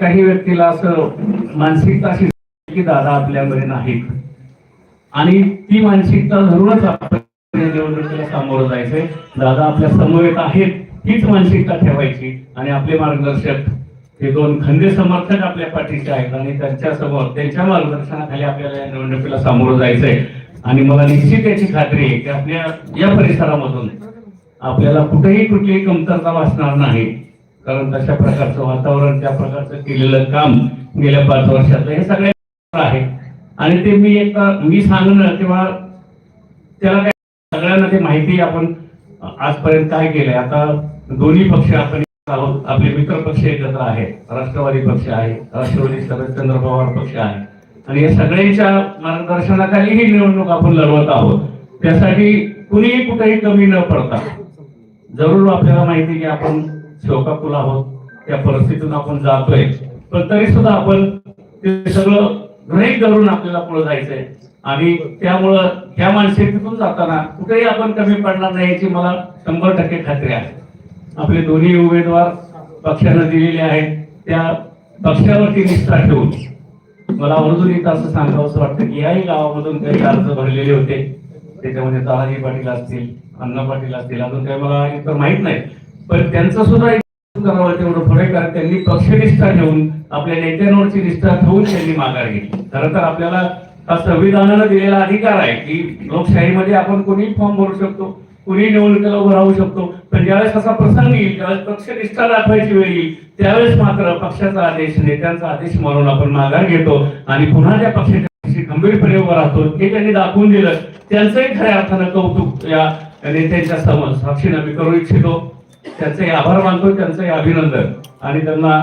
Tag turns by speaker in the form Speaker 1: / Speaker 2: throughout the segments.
Speaker 1: काही व्यक्तीला असं मानसिकता अशी की दादा आपल्यामध्ये नाहीत. आणि ती मानसिकता धरूनच आपण निवडणुकीला सामोरं जायचंय. दादा आपल्या समवेत आहेत हीच मानसिकता ठेवायची. आणि आपले मार्गदर्शक हे दोन खंदे समर्थक आपल्या पाठीचे आहेत आणि त्यांच्यासमोर त्यांच्या मार्गदर्शनाखाली आपल्याला या निवडणुकीला सामोरं जायचंय. आणि मला निश्चित याची खात्री आहे की आपल्या या परिसरामधून आपल्याला कुठेही कुठलीही कमतरता वाचणार नाही. कारण तशा प्रकारचं वातावरण त्या प्रकारचं केलेलं काम गेल्या पाच वर्षातलं हे सगळे आहे. आणि ते मी एक मी सांगणं किंवा त्याला काय सगळ्यांना ते माहिती आपण आजपर्यंत काय केलंय. आता दोन्ही पक्ष आपण आहोत. आपले मित्र पक्ष एकत्र आहे राष्ट्रवादी पक्ष आहे राष्ट्रवादी शरदचंद्र पवार पक्ष आहे. आणि या सगळ्यांच्या मार्गदर्शनाखाली ही निवडणूक आपण लढवत आहोत. त्यासाठी कुणीही कुठेही कमी न पडता जरूर आपल्याला माहिती आहे की आपण शोकाकुल आहोत. त्या परिस्थितीतून आपण जातोय. पण तरी सुद्धा आपण ते सगळं गृहीत धरून आपल्याला पुढे जायचंय. आणि त्यामुळं त्या मानसिकतेतून जाताना कुठेही आपण कमी पडणार नाही याची मला शंभर टक्के खात्री आहे. आपले दोन्ही उमेदवार पक्षानं दिलेले आहेत. त्या पक्षावरती निष्ठा ठेवून. मला अजून एक असं सांगावं असं वाटतं की याही गावामधून काही अर्ज भरलेले होते. त्याच्यामध्ये तानाजी पाटील असतील अण्णा पाटील असतील अजून काही मला इतर माहीत नाही पण त्यांचं सुद्धा एक करावं तेवढं पुढे कारण त्यांनी पक्षनिष्ठा ठेवून आपल्या नेत्यांवरची निष्ठा ठेवून त्यांनी माघार घेतली. खरं तर आपल्याला हा संविधानानं दिलेला अधिकार आहे की लोकशाहीमध्ये आपण कोणी फॉर्म भरू शकतो कुणी निवडणुकीला उभं राहू शकतो पण ज्यावेळेस असा प्रसंग येईल त्यावेळेस पक्षनिष्ठा दाखवायची वेळ येईल त्यावेळेस मात्र पक्षाचा आदेश नेत्यांचा आदेश म्हणून आपण माघार घेतो आणि पुन्हा त्या पक्षाच्या गंभीरपणे उभं राहतो. हे त्यांनी दाखवून दिलं. त्यांचंही खऱ्या अर्थानं कौतुक या नेत्यांच्या समोर साक्षीनं मी करू इच्छितो. त्यांचे आभार मानतो त्यांचंही अभिनंदन. आणि त्यांना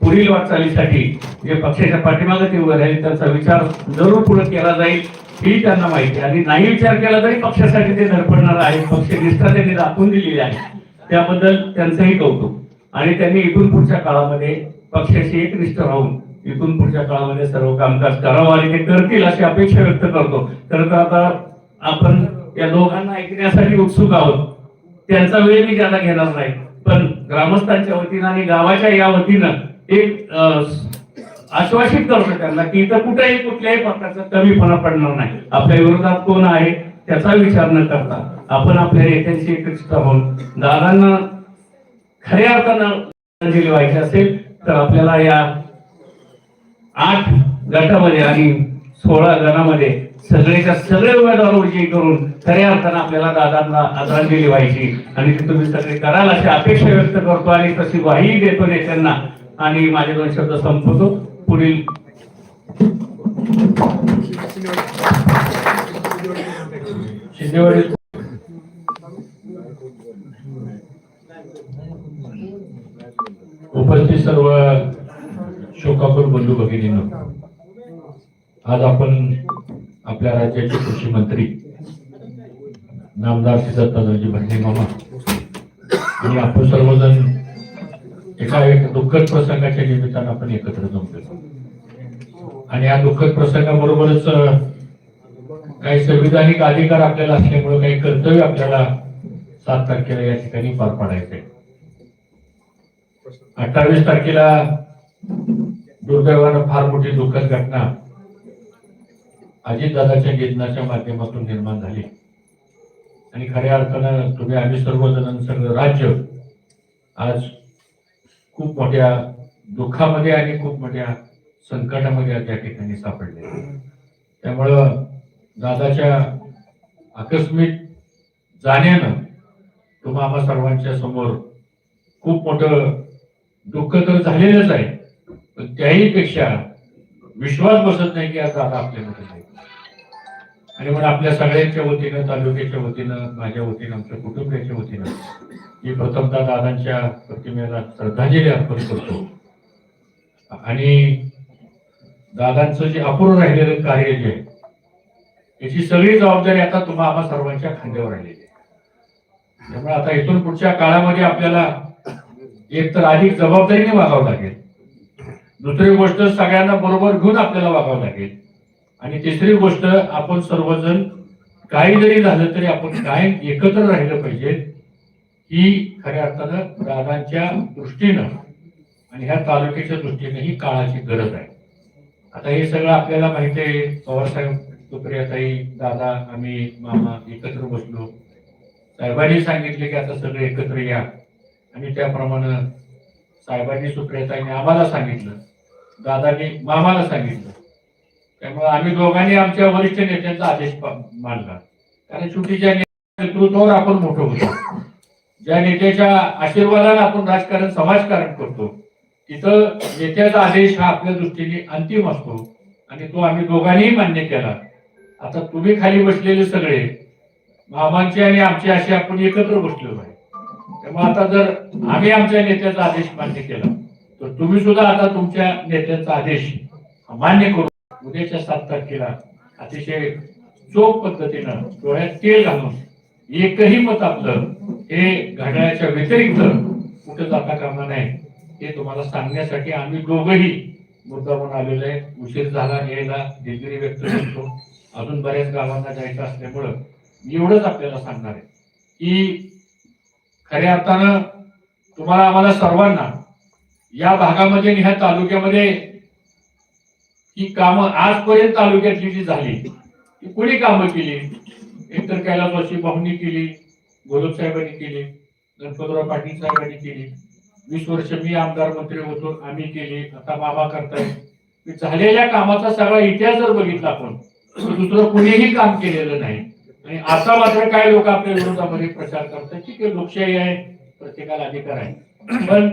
Speaker 1: पुढील वाटचालीसाठी जे पक्षाच्या पाठीमागे ते उभे राहील त्यांचा विचार जरूर पुढे केला जाईल ही त्यांना माहिती आणि नाही विचार केला तरी पक्षासाठी ते धडपडणार आहे पक्ष निष्ठा त्यांनी दाखवून दिलेली आहे. त्याबद्दल त्यांचंही कौतुक. आणि त्यांनी इथून पुढच्या काळामध्ये पक्षाशी एकनिष्ठ राहून इथून पुढच्या काळामध्ये सर्व कामकाज करावं आणि ते करतील अशी अपेक्षा व्यक्त करतो. तर आता आपण या दोघांना ऐकण्यासाठी उत्सुक आहोत. त्यांचा वेळ मी ज्यादा घेणार नाही. पण ग्रामस्थांच्या वतीनं आणि गावाच्या या वतीनं एक आश्वासित करतो त्यांना की इथं कुठेही कुठल्याही प्रकारचा कमीपणा पडणार नाही. आपल्या विरोधात कोण आहे त्याचा विचार न करता आपण आपल्या नेत्यांशी एकत्रित राहून दादांना खऱ्या अर्थानं श्रद्धांजली व्हायची असेल तर आपल्याला या आठ गटामध्ये आणि सोळा गणामध्ये सगळेच्या सगळे उमेदवार विजयी करून खऱ्या अर्थानं आपल्याला दादांना आदरांजली व्हायची. आणि ती तुम्ही सगळे कराल अशी अपेक्षा व्यक्त करतो आणि तशी ग्वाही देतो नेत्यांना. आणि माझे दोन शब्द संपवतो. पुढील
Speaker 2: शिंदेवाडी उपस्थित सर्व शोकापूर बंधू भगिनींनो आज आपण आपल्या राज्याचे कृषी मंत्री नामदार सिद्धार्थाजी भंडे मामा. आणि आपण सर्वजण एका एक दुःखद प्रसंगाच्या निमित्तानं आपण एकत्र जमतो आणि या दुःखद प्रसंगाबरोबरच काही संविधानिक अधिकार आपल्याला असल्यामुळे काही कर्तव्य आपल्याला सात तारखेला या ठिकाणी पार पाडायचे अठ्ठावीस तारखेला दुर्दैवानं फार मोठी दुःखद घटना अजितदादाच्या निधनाच्या माध्यमातून निर्माण झाली. आणि खऱ्या अर्थानं तुम्ही आम्ही सर्वजण सगळं राज्य आज खूप मोठ्या दुःखामध्ये आणि खूप मोठ्या संकटामध्ये आज या ठिकाणी सापडले. त्यामुळं दादाच्या आकस्मिक जाण्यानं तुम्हा आम्हा सर्वांच्या समोर खूप मोठं दुःख तर झालेलंच आहे पण त्याही पेक्षा विश्वास बसत नाही की आता आता आपल्यामध्ये नाही. आणि म्हणून आपल्या सगळ्यांच्या वतीनं तालुक्याच्या वतीनं माझ्या वतीनं आमच्या कुटुंबियाच्या वतीनं मी प्रथमतः दादांच्या प्रतिमेला श्रद्धांजली अर्पण करतो. आणि दादांचं जे अपूर्ण राहिलेलं कार्य जे आहे याची सगळी जबाबदारी आता तुम्हा आम्हा सर्वांच्या खांद्यावर राहिलेली आहे. त्यामुळे आता इथून पुढच्या काळामध्ये आपल्याला एक तर अधिक जबाबदारीने वागावं लागेल. दुसरी गोष्ट सगळ्यांना बरोबर घेऊन आपल्याला वागावं लागेल. आणि तिसरी गोष्ट आपण सर्वजण काही जरी झालं तरी आपण काय एकत्र राहिलं पाहिजे. ही खऱ्या अर्थानं दादांच्या दृष्टीनं आणि ह्या तालुक्याच्या दृष्टीने ही काळाची गरज आहे. आता हे सगळं आपल्याला माहिती आहे. पवारसाहेब सुप्रियाताई दादा आम्ही मामा एकत्र बसलो. साहेबांनी सांगितले की आता सगळे एकत्र या. आणि त्याप्रमाणे साहेबांनी सुप्रियताईने आम्हाला सांगितलं. दादाने मामाला सांगितलं. त्यामुळे आम्ही दोघांनी आमच्या वरिष्ठ नेत्यांचा आदेश मानला. कारण शेवटीच्या नेतृत्वावर आपण मोठं होतो. ज्या नेत्याच्या आशीर्वादाने आपण राजकारण समाजकारण करतो तिथं नेत्याचा आदेश हा आपल्या दृष्टीने अंतिम असतो. आणि तो आम्ही दोघांनीही मान्य केला. आता तुम्ही खाली बसलेले सगळे मामांचे आणि आमचे असे आपण एकत्र बसलेलो आहे. तेव्हा आता जर आम्ही आमच्या नेत्याचा आदेश मान्य केला तर तुम्ही सुद्धा आता तुमच्या नेत्याचा आदेश मान्य करू. उद्याच्या सात तारखेला अतिशय चोख पद्धतीनं डोळ्यात तेल घालून एकही मत आपलं हे घड्याळाच्या व्यतिरिक्त कुठं जाता कामा नाही हे तुम्हाला सांगण्यासाठी आम्ही दोघही मुद्दामून आलेलो आहे. उशीर झाला यायला दिलगिरी व्यक्त करतो. अजून बऱ्याच गावांना जायचं असल्यामुळं एवढंच आपल्याला सांगणार आहे की खऱ्या अर्थानं तुम्हाला आम्हाला सर्वांना या भागामध्ये आणि ह्या तालुक्यामध्ये ही कामं आजपर्यंत तालुक्यातली जी झाली ती कोणी कामं केली? एकतर कैलासवासी भाऊनी केली गोलब साहेबांनी केली गणपतराव पाटील साहेबांनी केली. वीस वर्ष मी आमदार मंत्री होतो आम्ही केली. आता मामा करताय झालेल्या कामाचा सगळा इतिहास जर बघितला आपण दुसरं कुणीही काम केलेलं नाही. आणि आता मात्र काय लोक आपल्या विरोधामध्ये प्रचार करतात की ते लोकशाही आहे प्रत्येकाला अधिकार आहे. पण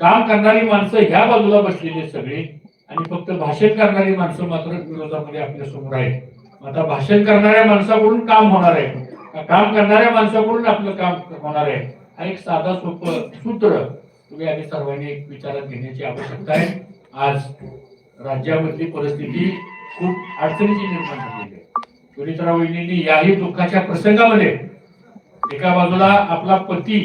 Speaker 2: काम करणारी माणसं ह्या बाजूला बसलेली सगळी आणि फक्त भाषण करणारी माणसं मात्र विरोधामध्ये आपल्यासमोर आहेत. आता भाषण करणाऱ्या माणसाकडून काम होणार आहे. काम करणाऱ्या माणसाकडून आपलं काम होणार आहे? हा एक साधा सोपं सूत्र तुम्ही आधी सर्वांनी विचारात घेण्याची आवश्यकता आहे. आज राज्यामधली परिस्थिती खूप अडचणीची निर्माण झालेली आहे. सुनीतराव वहिनींनी याही दुःखाच्या प्रसंगामध्ये एका बाजूला आपला पती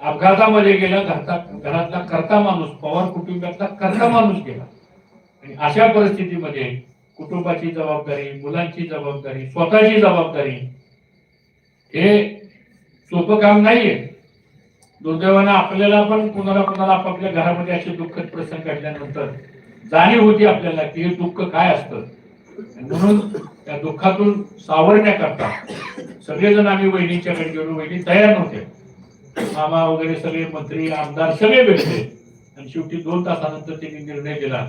Speaker 2: अपघातामध्ये गेला घरातला करता माणूस पवार कुटुंबातला करता माणूस गेला. आणि अशा परिस्थितीमध्ये कुटुंबाची जबाबदारी मुलांची जबाबदारी स्वतःची जबाबदारी हे सोपं काम नाहीये. दुर्दैवानं आपल्याला पण कुणाला कुणाला आपापल्या घरामध्ये असे दुःखद प्रसंग घडल्यानंतर जाणीव होती आपल्याला की हे दुःख काय असतं. म्हणून त्या दुःखातून सावरण्याकरता सगळेजण आम्ही वहिनीच्याकडे गेलो वहिनी तयार नव्हते. मामा वगैरे सगळे मंत्री आमदार सगळे भेटले. आणि शेवटी दोन तासानंतर त्यांनी निर्णय दिला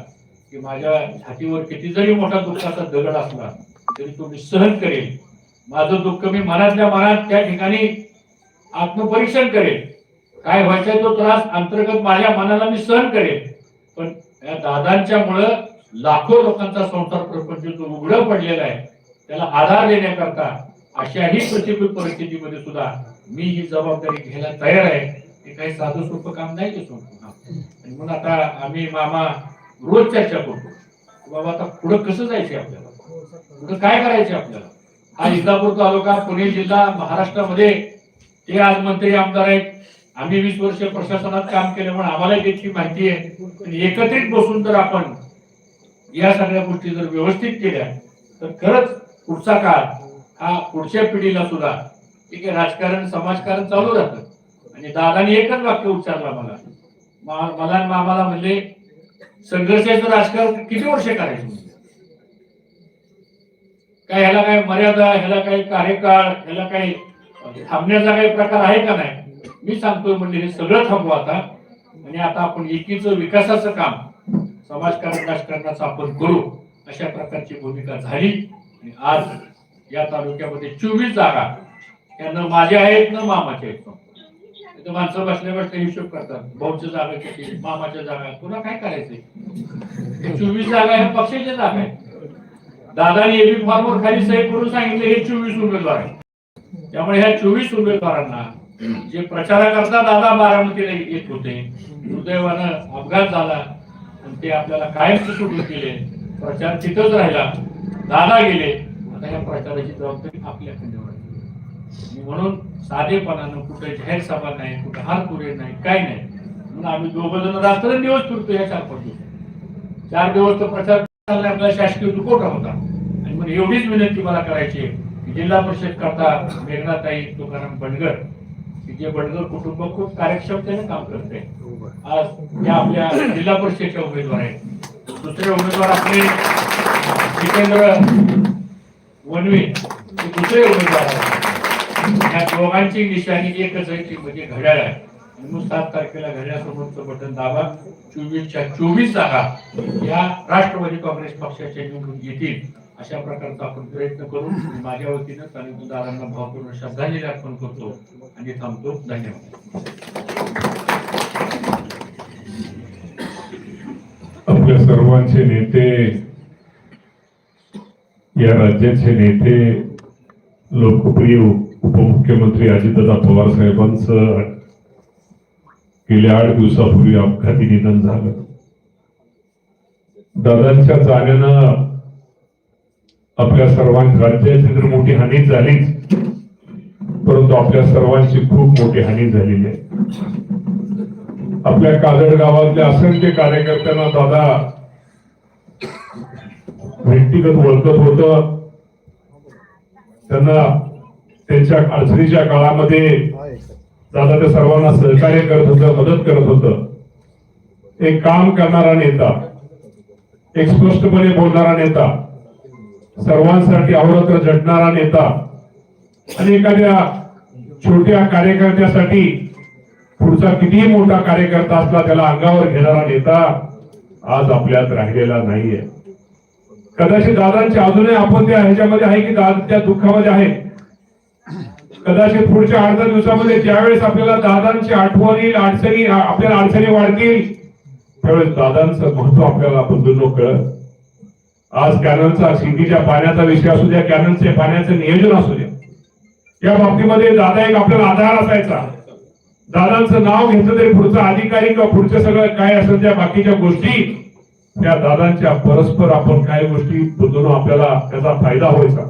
Speaker 2: की माझ्या छातीवर किती जरी मोठा दुःखाचा दगड असला तरी तो मी सहन करेल माझं दुःख मी मनातल्या मनात त्या ठिकाणी आत्मपरीक्षण करेल काय व्हायचा तो त्रास अंतर्गत माझ्या मनाला मी सहन करेल पण या दादांच्यामुळं लाखो लोकांचा संसार प्रपंच जो उघडं पडलेला आहे त्याला आधार देण्याकरता अशाही प्रतिकूल परिस्थितीमध्ये सुद्धा मी ही जबाबदारी घ्यायला तयार आहे. हे काही साधं सोपं काम नाही ते सोपं आणि म्हणून आता आम्ही मामा रोज चर्चा करतो. बाबा आता पुढं कसं जायचं आपल्याला? पुढं काय करायचं आपल्याला? हा इंदापूर तालुका पुणे जिल्हा महाराष्ट्रामध्ये ते आज मंत्री आमदार आहेत. आम्ही वीस वर्ष प्रशासनात काम केलं म्हणून आम्हाला त्याची माहिती आहे. एकत्रित बसून जर आपण या सगळ्या गोष्टी जर व्यवस्थित केल्या तर खरंच पुढचा काळ हा पुढच्या पिढीला सुद्धा ठीक आहे राजकारण समाजकारण चालू राहतं. आणि दादानी एकच वाक्य उच्चारला मला मला मामाला म्हणले संघर्षाचं राजकारण किती वर्ष करायचं काय ह्याला काय मर्यादा ह्याला काही कार्यकाळ ह्याला काही थांबण्याचा काही प्रकार आहे का नाही? मी सांगतोय म्हणजे हे सगळं थांबू आता. आणि आता आपण एकीचं विकासाचं काम समाजकारण राजकारणाचं आपण करू अशा प्रकारची भूमिका झाली. आज या तालुक्यामध्ये चोवीस जागा त्या माझे आहेत ना मामाचे आहेत. इथं माणसं बसल्या बसल्या हिशोब करतात भाऊच्या जागा किती मामाच्या जागा तुला काय करायचंय? चोवीस जागा ह्या पक्षाच्या जागा आहेत. दादाने एबी फॉर्मवर खाली सही करून सांगितले हे चोवीस उमेदवार आहेत. त्यामुळे ह्या चोवीस उमेदवारांना जे प्रचाराकरता दादा बारामतीला येत होते दुर्दैवानं अपघात झाला आणि ते आपल्याला कायमचे सुरू केले प्रचार तिथंच राहिला. दादा गेले. आता या प्रचाराची जबाबदारी आपल्याकडे आणि म्हणून साधेपणानं कुठे जाहीर सभा नाही कुठे हार पुरे नाही काय नाही. म्हणून आम्ही दोघ जण रात्रंदिवस फिरतो या चार पाच दिवस चार दिवस तो प्रचार आपला शासकीय दुखवटा होता. आणि म्हणून एवढीच विनंती मला करायची की जिल्हा परिषद करता मेघनाताई तुकाराम बंडगर. जे बंडगर कुटुंब खूप कार्यक्षमतेने काम करते आज या आपल्या जिल्हा परिषदेचे उमेदवार आहेत. दुसरे उमेदवार आपले जितेंद्र वनवे हे दुसरे उमेदवार आहेत. या दोघांची निशाणी एकच आहे ती म्हणजे घड्याळ आहे. म्हणून सात तारखेला घड्याळसमोरचं बटन दाबा. चोवीसच्या चोवीस जागा या राष्ट्रवादी काँग्रेस पक्षाच्या निवडून येतील अशा प्रकारचा आपण प्रयत्न करू. माझ्या वतीनं आणि भावपूर्ण श्रद्धांजली अर्पण करतो आणि थांबतो. धन्यवाद.
Speaker 3: आपल्या सर्वांचे नेते या राज्याचे नेते लोकप्रिय उपमुख्यमंत्री अजितदादा पवार साहेबांचं गेल्या आठ दिवसापूर्वी अपघाती निधन झालं. दादांच्या जाण्यानं आपल्या सर्वांच्या राज्याची तर मोठी हानी झालीच परंतु आपल्या सर्वांची खूप मोठी हानी झालेली आहे. आपल्या काजड गावातल्या असंख्य कार्यकर्त्यांना दादा व्यक्तिगत ओळखत होत. त्यांना त्यांच्या अडचणीच्या काळामध्ये दादा त्या सर्वांना सहकार्य करत होत मदत करत होत. एक काम करणारा नेता एक स्पष्टपणे बोलणारा नेता सर्वांसाठी अवरत्र झटणारा नेता आणि एखाद्या छोट्या कार्यकर्त्यासाठी पुढचा कितीही मोठा कार्यकर्ता असला त्याला अंगावर घेणारा नेता आज आपल्यात राहिलेला नाहीये. कदाचित दादांचे अजूनही आपण त्या ह्याच्यामध्ये आहे की दाद त्या दुःखामध्ये आहे. कदाचित पुढच्या आठ दहा दिवसामध्ये ज्यावेळेस आपल्याला दादांची आठवण येईल अडचणी आपल्याला अडचणी वाढतील त्यावेळेस दादांचं महत्त्व आपल्याला आपण कळत आज कॅनलचा शिंदीच्या पाण्याचा विषय असू द्या कॅनलचे पाण्याचं नियोजन असू द्या. या बाबतीमध्ये दादा एक आपल्याला आधार असायचा. दादांचं नाव घेतलं तरी पुढचा अधिकारी किंवा पुढचं सगळं काय असेल त्या बाकीच्या गोष्टी त्या दादांच्या परस्पर आपण काही गोष्टी बदलून आपल्याला त्याचा फायदा व्हायचा.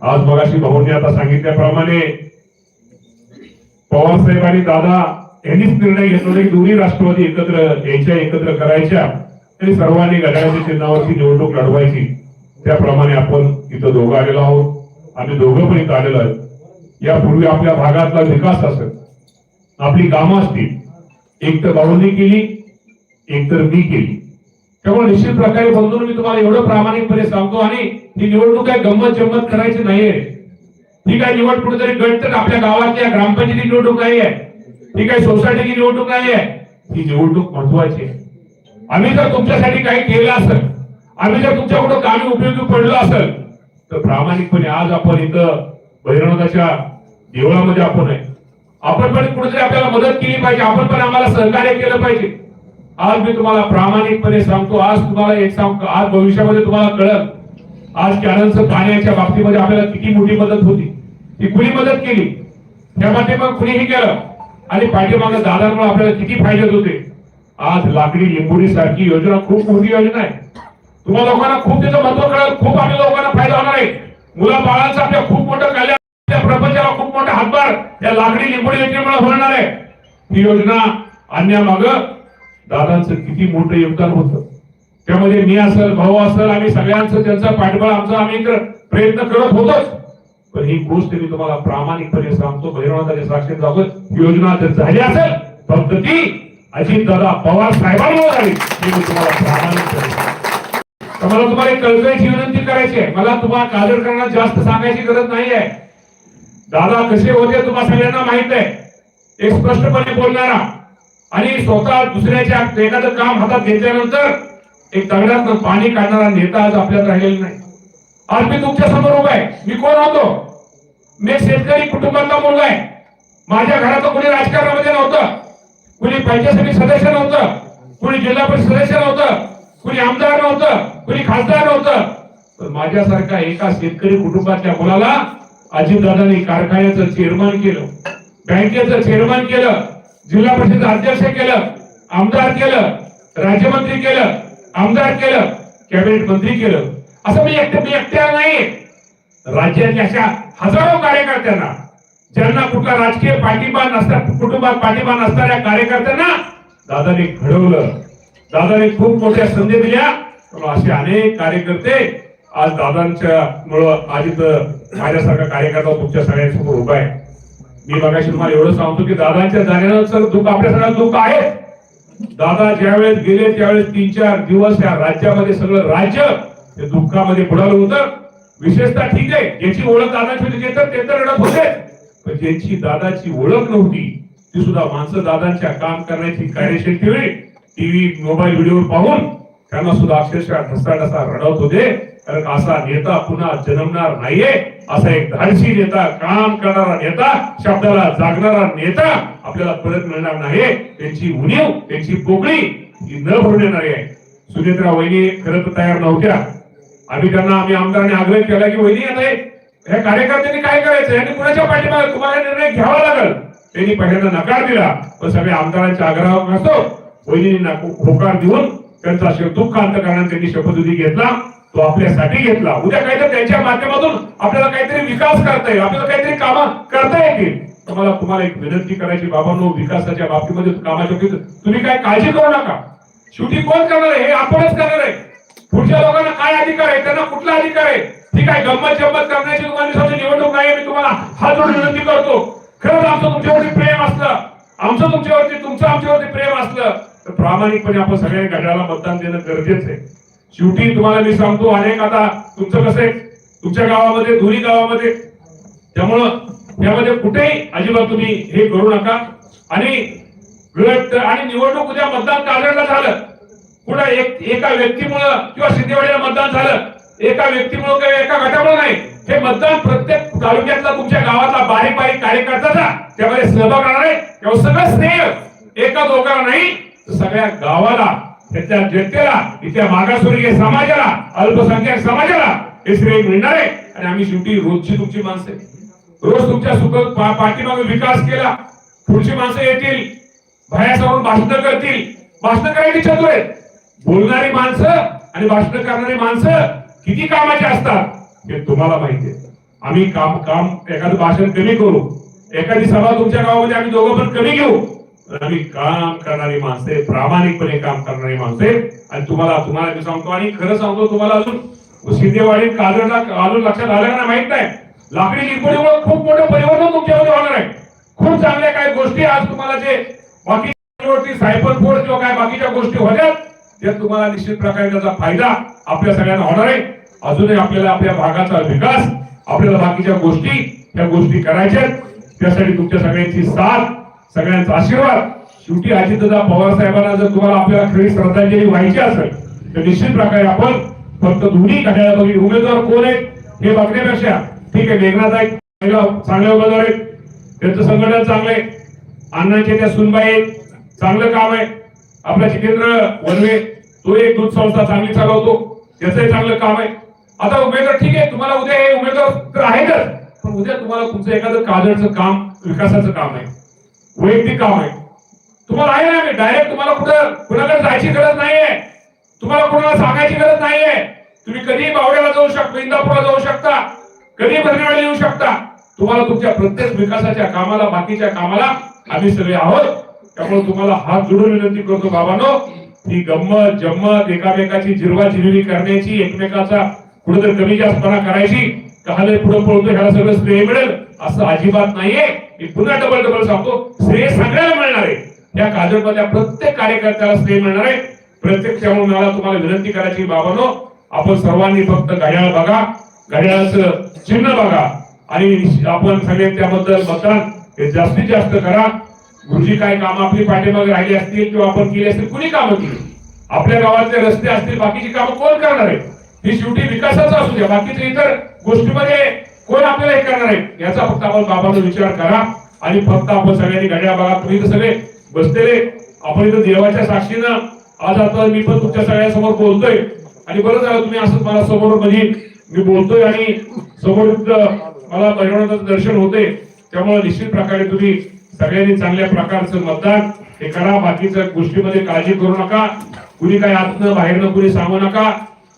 Speaker 3: आज मगाशी भाऊंनी आता सांगितल्याप्रमाणे पवार साहेब आणि दादा यांनीच निर्णय घेतला की दोन्ही राष्ट्रवादी एकत्र यांच्या एकत्र करायच्या. आणि सर्वांनी घड्याळाच्या चिन्हावरती निवडणूक लढवायची. त्याप्रमाणे आपण इथं दोघं आलेलो आहोत. आम्ही दोघं पण इथं आलेलो आहोत. यापूर्वी आपल्या भागातला विकास असेल. आपली कामं असतील. एक तर भाऊंनी केली एक तर मी केली. त्यामुळे निश्चित प्रकारे बंधून मी तुम्हाला एवढं प्रामाणिकपणे सांगतो आणि ही निवडणूक काय गंमत जम्मत करायची नाहीये. ही काय निवड कुठेतरी गट तर आपल्या गावातल्या ग्रामपंचायती निवडणूक नाही आहे. ही काय सोसायटीची निवडणूक नाही आहे. ही निवडणूक महत्वाची आहे. आम्ही जर तुमच्यासाठी काही केलं असेल आम्ही जर तुमच्या कुठं कामी उपयोगी पडलो असेल तर प्रामाणिकपणे आज आपण इथं भैरवनाथाच्या देवळामध्ये आपण आहे. आपण पण कुठेतरी आपल्याला मदत केली पाहिजे आपण पण आम्हाला सहकार्य केलं पाहिजे. आज मी तुम्हाला प्रामाणिकपणे सांगतो आज तुम्हाला एक सांगतो आज भविष्यामध्ये तुम्हाला कळत आज कॅनलचं पाण्याच्या बाबतीमध्ये आपल्याला किती मोठी मदत होती. ती कुणी मदत केली? त्या मग कुणीही केलं? आणि पाठीमागं दादांमुळे आपल्याला किती फायदे होते? आज लाकडी लिंबोडी सारखी योजना खूप मोठी योजना आहे. तुम्हाला लोकांना खूप त्याचं महत्त्व कळत खूप आपल्या लोकांना फायदा होणार आहे. मुला बाळांचं आपल्या खूप मोठं कल्याण प्रपंचाला खूप मोठा हातभार या लाकडी लिंबोडी योजनेमुळे होणार आहे. ही योजना आणण्यामागं दादांचं किती मोठं योगदान होतं. त्यामध्ये मी असल भाऊ असल आम्ही सगळ्यांचं त्यांचा पाठबळ आमचा आम्ही प्रयत्न करत होतोच. पण ही गोष्ट मी तुम्हाला प्रामाणिकपणे सांगतो भैरवनाथाच्या साक्षी जागत योजना जर झाली असेल फक्त ती अजित दादा पवार साहेबांमुळे झाली. हे मी तुम्हाला प्रामाणिकपणे मला तुम्हाला एक कळकळीची विनंती करायची आहे. मला तुम्हाला काजळकरांना जास्त सांगायची गरज नाही आहे दादा कसे होते तुम्हाला सगळ्यांना माहीत आहे. एक स्पष्टपणे बोलणारा आणि स्वतः दुसऱ्याच्या एखादं काम हातात घेतल्यानंतर एक दगडात पाणी काढणारा नेता आज आपल्यात राहिलेला नाही. आज मी तुमच्यासमोर उभा आहे. मी कोण होतो? मी शेतकरी कुटुंबातला मुलगा आहे. माझ्या घरात कोणी राजकारणामध्ये नव्हतं. कुणी पंचायत समिती सदस्य नव्हतं. कुणी जिल्हा परिषद सदस्य नव्हतं. कुणी आमदार नव्हतं. कुणी खासदार नव्हतं. पण माझ्यासारखा एका शेतकरी कुटुंबातल्या मुलाला अजितदादांनी कारखान्याचं चेअरमन केलं. बँकेचं चेअरमन केलं. जिल्हा परिषद अध्यक्ष केलं आमदार केलं राज्यमंत्री केलं आमदार केलं कॅबिनेट मंत्री केलं. असं मी एकटे मी एकट्या नाही. राज्यातल्या अशा हजारो कार्यकर्त्यांना ज्यांना कुठला राजकीय पाठिंबा नसता कुटुंबात पाठिंबा नसणाऱ्या कार्यकर्त्यांना दादाने घडवलं. दादाने खूप मोठ्या संधी दिल्या. असे अनेक कार्यकर्ते आज दादांच्या मुळे आज इथं माझ्यासारखा कार्यकर्ता तुमच्या सगळ्यांसमोर उभा आहे. मी बघाशी तुम्हाला एवढं सांगतो की दादांच्या जाण्यानंतर दुःख आपल्या सगळ्यांना दुःख आहे. दादा ज्यावेळेस गेले त्यावेळेस तीन चार दिवस या राज्यामध्ये सगळं राज्य हे दुःखामध्ये बुडालं होतं. विशेषतः ठीक आहे ज्याची ओळख दादाची होती ते तर ते तर रडत होते. पण ज्यांची दादाची ओळख नव्हती ती सुद्धा माणसं दादांच्या काम करण्याची कार्यशक्ती होईल टीव्ही मोबाईल व्हिडिओ पाहून त्यांना सुद्धा अक्षरशः ढसा ढसा रडवत होते. कारण असा नेता पुन्हा जन्मणार नाहीये. असा एक धाडसी नेता काम करणारा नेता शब्दाला जागणारा नेता आपल्याला परत मिळणार नाही. त्यांची उणीव त्यांची पोकळी ही न भरून येणारी आहे. सुनेत्रा वहिनी खरं तर तयार नव्हत्या. आम्ही त्यांना आम्ही आमदारांनी आग्रह केला की वहिनी आता हे- ह्या कार्यकर्त्यांनी काय करायचं यांनी कुणाच्या पाठीमागे तुम्हाला निर्णय घ्यावा लागेल? त्यांनी पहिल्यांदा नकार दिला. पण सगळ्या आमदारांच्या आग्रहावर असतो वहिनी होकार देऊन त्यांचा दुःखांत दुःख अंत करण्याचा त्यांनी शपथविधी घेतला. तो आपल्यासाठी घेतला. उद्या काहीतरी त्यांच्या माध्यमातून आपल्याला काहीतरी विकास करता येईल आपल्याला काहीतरी काम करता येतील. तुम्हाला तुम्हाला एक विनंती करायची बाबांनो विकासाच्या बाबतीमध्ये कामाच्या बाबतीत तुम्ही काय काळजी करू नका. शेवटी कोण करणार आहे हे आपणच करणार आहे. पुढच्या लोकांना काय अधिकार आहे त्यांना कुठला अधिकार आहे? ठीक आहे गंमत जम्मत करण्याची तुम्हाला निवडणूक नाही मी तुम्हाला हात जोडून विनंती करतो. खरंच आमचं तुमच्यावरती प्रेम असलं आमचं तुमच्यावरती तुमचं आमच्यावरती प्रेम असलं तर प्रामाणिकपणे आपण सगळ्यांनी घड्याला मतदान देणं गरजेचं आहे. शेवटी तुम्हाला मी सांगतो अनेक आता तुमचं कसं आहे तुमच्या गावामध्ये दोन्ही गावामध्ये त्यामुळं यामध्ये कुठेही अजिबात तुम्ही हे करू नका. आणि गट आणि निवडणूक उद्या मतदान कागडला झालं. कुठं एक एका व्यक्तीमुळं किंवा सिद्धेवाडीला मतदान झालं. एका व्यक्तीमुळं किंवा एका गटामुळे नाही. हे मतदान प्रत्येक तालुक्यातला तुमच्या गावातला बारीक बारीक कार्यकर्त्याचा त्यामध्ये सहभाग राहणार आहे. तेव्हा सगळं स्नेह एका दोघाला नाही सगळ्या गावाला त्याच्या जनतेला इथल्या मागासवर्गीय समाजाला अल्पसंख्याक समाजाला हे श्रेय मिळणार आहे. आणि आम्ही शेवटी रोजची तुमची माणसं रोज तुमच्या सुख पाठीमागे विकास केला पुढची माणसं येतील बाहेरसमोर भाषण करतील भाषण करायची चतुर आहेत. बोलणारी माणसं आणि भाषण करणारी माणसं किती कामाची असतात हे तुम्हाला माहिती आहे. आम्ही काम काम एखादं भाषण कमी करू. एखादी सभा तुमच्या गावामध्ये आम्ही दोघं पण कमी घेऊ. पण काम करणारी माणसे प्रामाणिकपणे काम करणारी माणसे आणि तुम्हाला तुम्हाला मी सांगतो आणि खरं सांगतो तुम्हाला अजून शिंदेवाडी काजळला अजून लक्षात आलं ना माहीत नाही? लाकडी चिरपडीमुळे खूप मोठं परिवर्तन तुमच्यामध्ये होणार आहे. खूप चांगल्या काही गोष्टी आज तुम्हाला जे बाकी सायबर फोड किंवा काय बाकीच्या गोष्टी होत्या त्या तुम्हाला निश्चित प्रकारे त्याचा फायदा आपल्या सगळ्यांना होणार आहे. अजूनही आपल्याला आपल्या भागाचा विकास आपल्याला बाकीच्या गोष्टी त्या गोष्टी करायच्या त्यासाठी तुमच्या सगळ्यांची साथ सगळ्यांचा आशीर्वाद. शेवटी अजितदादा पवार साहेबांना जर तुम्हाला आपल्याला खरी श्रद्धांजली व्हायची असेल तर निश्चित प्रकारे आपण फक्त दोन्ही घड्याळा उमेदवार कोण आहेत हे बघण्यापेक्षा ठीक आहे मेघनाथ आहेत चांगले उमेदवार आहेत. त्यांचं संघटन चांगलं आहे. अण्णांचे त्या सुनबाई आहेत. चांगलं काम आहे. आपला जितेंद्र वनवे तो एक दूध संस्था चांगली चालवतो. त्याचंही चांगलं काम आहे. आता उमेदवार ठीक आहे तुम्हाला उद्या हे उमेदवार तर आहेतच पण उद्या तुम्हाला तुमचं एखादं काजळचं काम विकासाचं काम आहे. वैयक्तिक काम आहे. तुम्हाला आहे ना डायरेक्ट तुम्हाला कुठं कुणाकडे जायची गरज नाहीये. तुम्हाला कुणाला सांगायची गरज नाहीये. तुम्ही कधी बावड्याला जाऊ शकता इंदापूरला जाऊ शकता कधी भरणेवाडी येऊ शकता. तुम्हाला तुमच्या प्रत्येक विकासाच्या कामाला बाकीच्या कामाला आम्ही सगळे आहोत. त्यामुळे तुम्हाला हात जोडून विनंती करतो बाबांनो ही गंमत जम्मत एकामेकाची जिरवा जिरवी करण्याची एकमेकाचा कुठेतरी कमी जास्तपणा करायची कहाले पुढे पळतो ह्याला सगळं श्रेय मिळेल असं अजिबात नाहीये. मी पुन्हा डबल डबल सांगतो श्रेय सगळ्याला मिळणार आहे. या काजळमधल्या प्रत्येक कार्यकर्त्याला श्रेय मिळणार आहे. प्रत्येक त्यामुळे मला तुम्हाला विनंती करायची बाबानो आपण सर्वांनी फक्त घड्याळ बघा. घड्याळाचं चिन्ह बघा. आणि आपण सगळे त्याबद्दल मतदान हे जास्तीत जास्त करा. गुरुजी काय काम आपली पाठीमागे राहिली असतील किंवा आपण केली असतील कुणी कामं केली? आपल्या गावातले रस्ते असतील बाकीची कामं कोण करणार आहे? ही शेवटी विकासाचं असू द्या बाकीच्या इतर गोष्टीमध्ये कोण आपल्याला हे करणार आहे? याचा फक्त आपण बाबांना विचार करा. आणि फक्त आपण सगळ्यांनी घड्या बघा. तुम्ही तर सगळे बसलेले. आपण इथं देवाच्या साक्षीनं आज आता मी पण तुमच्या सगळ्यांसमोर बोलतोय. आणि बरं झालं तुम्ही असंच मला समोर म्हणजे मी बोलतोय आणि समोर मला भगवंताचं दर्शन होते त्यामुळे निश्चित प्रकारे तुम्ही सगळ्यांनी चांगल्या प्रकारचं मतदान हे करा. बाकीच्या गोष्टीमध्ये काळजी करू नका. कुणी काही आतनं बाहेरनं कुणी सांगू नका.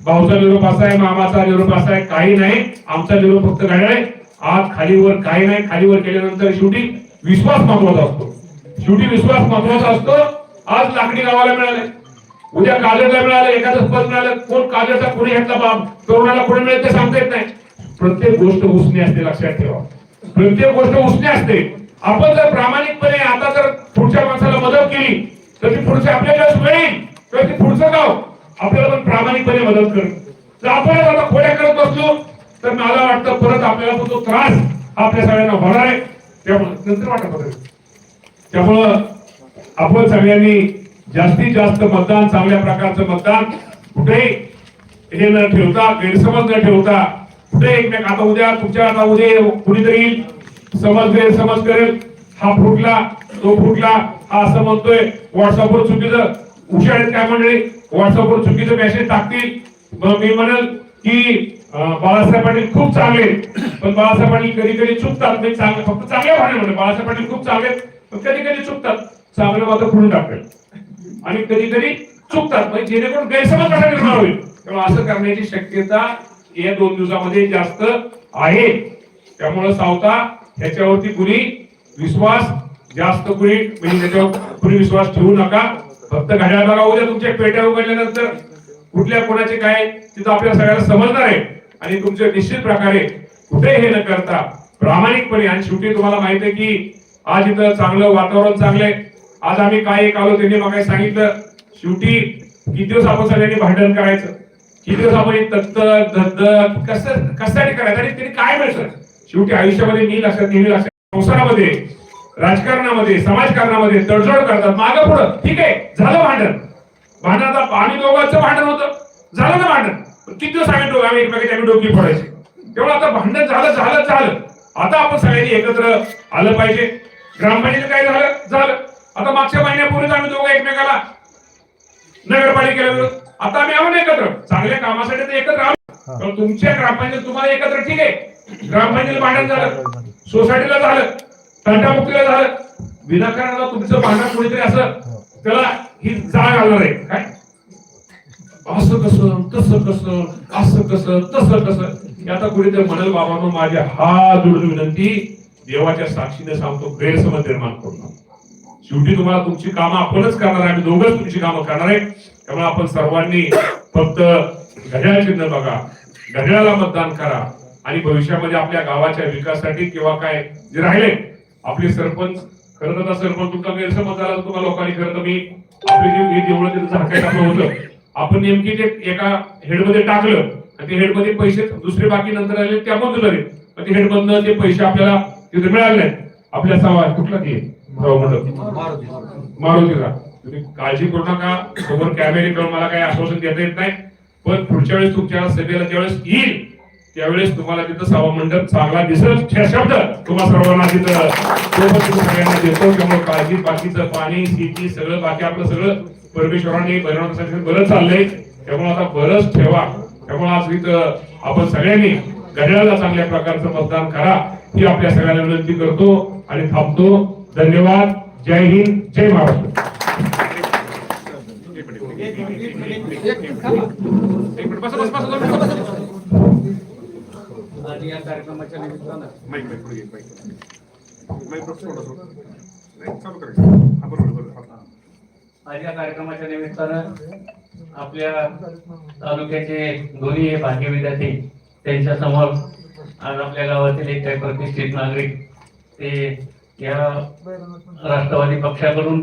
Speaker 3: भाऊचा निरोप असा आहे मामाचा निरोप असा आहे काही नाही आमचा निरोप फक्त घड्याळ आहे? आज खालीवर काही नाही खालीवर केल्यानंतर शेवटी विश्वास महत्त्वाचा असतो. शेवटी विश्वास महत्त्वाचा असतो आज लाकडी गावाला मिळाले. उद्या काजळला मिळालं एखादं पद मिळालं कोण काजळचा कोणी घेतला बाब तरुणाला कोणी मिळेल ते सांगता येत नाही. प्रत्येक गोष्ट उसने असते लक्षात ठेवा. प्रत्येक गोष्ट उसने असते. आपण जर प्रामाणिकपणे आता जर पुढच्या माणसाला मदत केली तर ती पुढच्या आपल्या मिळेल तर ती पुढचं गाव. आपल्याला पण प्रामाणिकपणे मदत करेल जर आपण आता खोड्या करत असतो तर मला वाटतं परत आपल्याला पण तो त्रास आपल्या सगळ्यांना होणार आहे. त्यामुळे नंतर वाटत होतं त्यामुळं आपण सगळ्यांनी जास्तीत जास्त मतदान चांगल्या प्रकारचं मतदान कुठेही हे न ठेवता गैरसमज न ठेवता कुठे एकमेक आता उद्या तुमच्या आता उद्या कुणीतरी येईल, समज गैरसमज करेल. हा फुटला तो फुटला हा असं म्हणतोय. व्हॉट्सअपवर चुकीचं. हुशार काय मंडळी व्हॉट्सअपवर चुकीचे मेसेज टाकतील. मग मी म्हणेल की बाळासाहेब पाटील खूप चांगले पण बाळासाहेब पाटील कधी कधी चुकतात. मी चांगले फक्त चांगल्या म्हणे म्हणतो बाळासाहेब पाटील खूप चांगले पण कधी कधी चुकतात. चांगलं मात्र खुलून टाकले आणि कधी कधी चुकतात. म्हणजे जेणेकरून गैरसमज कसा निर्माण होईल? त्यामुळे असं करण्याची शक्यता या दोन दिवसामध्ये जास्त आहे. त्यामुळे सावता ह्याच्यावरती कुणी विश्वास जास्त कुणी म्हणजे त्याच्यावर कुणी विश्वास ठेवू नका. फक्त घड्याळ बघा उद्या तुमच्या पेट्या उघडल्यानंतर कुठल्या कोणाचे काय तिथं आपल्याला सगळ्यांना समजणार आहे. आणि तुमचे निश्चित प्रकारे कुठे हे न करता प्रामाणिकपणे आणि शेवटी तुम्हाला माहीत आहे की आज इथं चांगलं वातावरण चांगलंय. आज आम्ही काय एक आलो त्यांनी मग सांगितलं. शेवटी किती दिवस आपण सगळ्यांनी भांडण करायचं? किती दिवस आपण तत्त धद्द कसं कशासाठी करायचं? आणि त्यांनी काय मिळतं शेवटी आयुष्यामध्ये मी लक्षात नेहमी लक्षात संसारामध्ये राजकारणामध्ये समाजकारणामध्ये तडजोड करतात. मागं पुढं. ठीक आहे झालं भांडण. भांडणाचा आम्ही दोघांचं भांडण होतं. झालं ना भांडण. पण किती दिवस आम्ही दोघं आम्ही एकमेकांची आम्ही डोकी फोडायची? तेव्हा आता भांडण झालं झालं झालं. आता आपण सगळ्यांनी एकत्र आलं पाहिजे. ग्रामपंचायत काय झालं? झालं. आता मागच्या महिन्यापूर्वीच आम्ही दोघं एकमेकाला नगरपालिकेला विरोध आता आम्ही आहोत एकत्र. चांगल्या कामासाठी तर एकत्र आहोत. पण तुमच्या ग्रामपंचायत तुम्हाला एकत्र ठीक आहे. ग्रामपंचायत भांडण झालं. सोसायटीला झालं. तंटामुक्तीला झालं. विनाकारणाला तुमचं भांडण कोणीतरी असं त्याला ही जाळ घालणार आहे. काय? असं कसं तसं कसं असं कसं तसं कसं. आता कुणीतरी म्हणाल बाबांनो माझ्या हा जोडून विनंती देवाच्या साक्षीने सांगतो गैरसमज निर्माण करू शेवटी तुम्हाला तुमची कामं आपणच करणार आहे. आम्ही दोघंच तुमची कामं करणार आहे. त्यामुळे आपण सर्वांनी फक्त घड्याळ चिन्ह बघा. घड्याळाला मतदान करा. आणि भविष्यामध्ये आपल्या गावाच्या विकासासाठी किंवा काय जे राहिले आपले सरपंच खरं तर सरपंच तुमचा गैरसमज झाला तुम्हाला लोकांनी खरं तर मी आपले जेवढं तिथं झाकाय टाकलं होतं आपण नेमकी ते एका हेडमध्ये टाकलं आणि ते हेडमध्ये पैसे दुसरे बाकी नंतर आले त्या रे पण ते हेडमधनं ते पैसे आपल्याला तिथे मिळाले नाहीत. आपल्या सवा कुठला ते? म्हणलं मारुतीचा तुम्ही काळजी करू नका. समोर कॅमेरे करून मला काही आश्वासन देता येत नाही. पण पुढच्या वेळेस तुमच्या सभेला ज्यावेळेस येईल त्यावेळेस तुम्हाला तिथं सभा मंडप चांगला दिसेल. शब्द तुम्हा सर्वांना तिथं सोबत तुम्ही सगळ्यांना देतो. त्यामुळे काळजी बाकीचं पाणी शेती सगळं बाकी आपलं सगळं परमेश्वराने भरवण्यासाठी बरंच चाललंय. त्यामुळे आता बरंच ठेवा. त्यामुळे आज इथं आपण सगळ्यांनी घड्याळाला चांगल्या प्रकारचं मतदान करा. ही आपल्या सगळ्यांना विनंती करतो आणि थांबतो. धन्यवाद. जय हिंद. जय महाराष्ट्र.
Speaker 1: आणि या कार्यक्रमाच्या निमित्तानं आज या कार्यक्रमाच्या निमित्तानं आपल्या तालुक्याचे दोन्ही हे भाग्य विद्यार्थी त्यांच्यासमोर आज आपल्या गावातील एक काही प्रतिष्ठित नागरिक ते या राष्ट्रवादी पक्षाकडून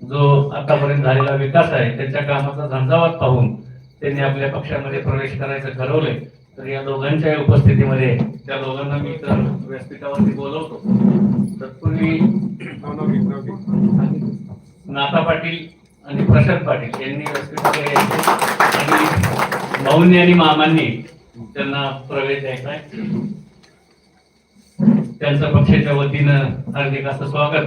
Speaker 1: जो आतापर्यंत झालेला विकास आहे त्याच्या कामाचा झंझावात पाहून त्यांनी आपल्या पक्षामध्ये प्रवेश करायचं ठरवलंय. तर या दोघांच्या उपस्थितीमध्ये त्या दोघांना मी तर व्यासपीठावरती बोलवतो. तत्पूर्वी नाथा पाटील आणि प्रशांत पाटील यांनी व्यासपीठावर आणि भाऊंनी आणि मामांनी त्यांना प्रवेश द्यायचा आहे. त्यांचं पक्षाच्या वतीनं हार्दिक असं स्वागत.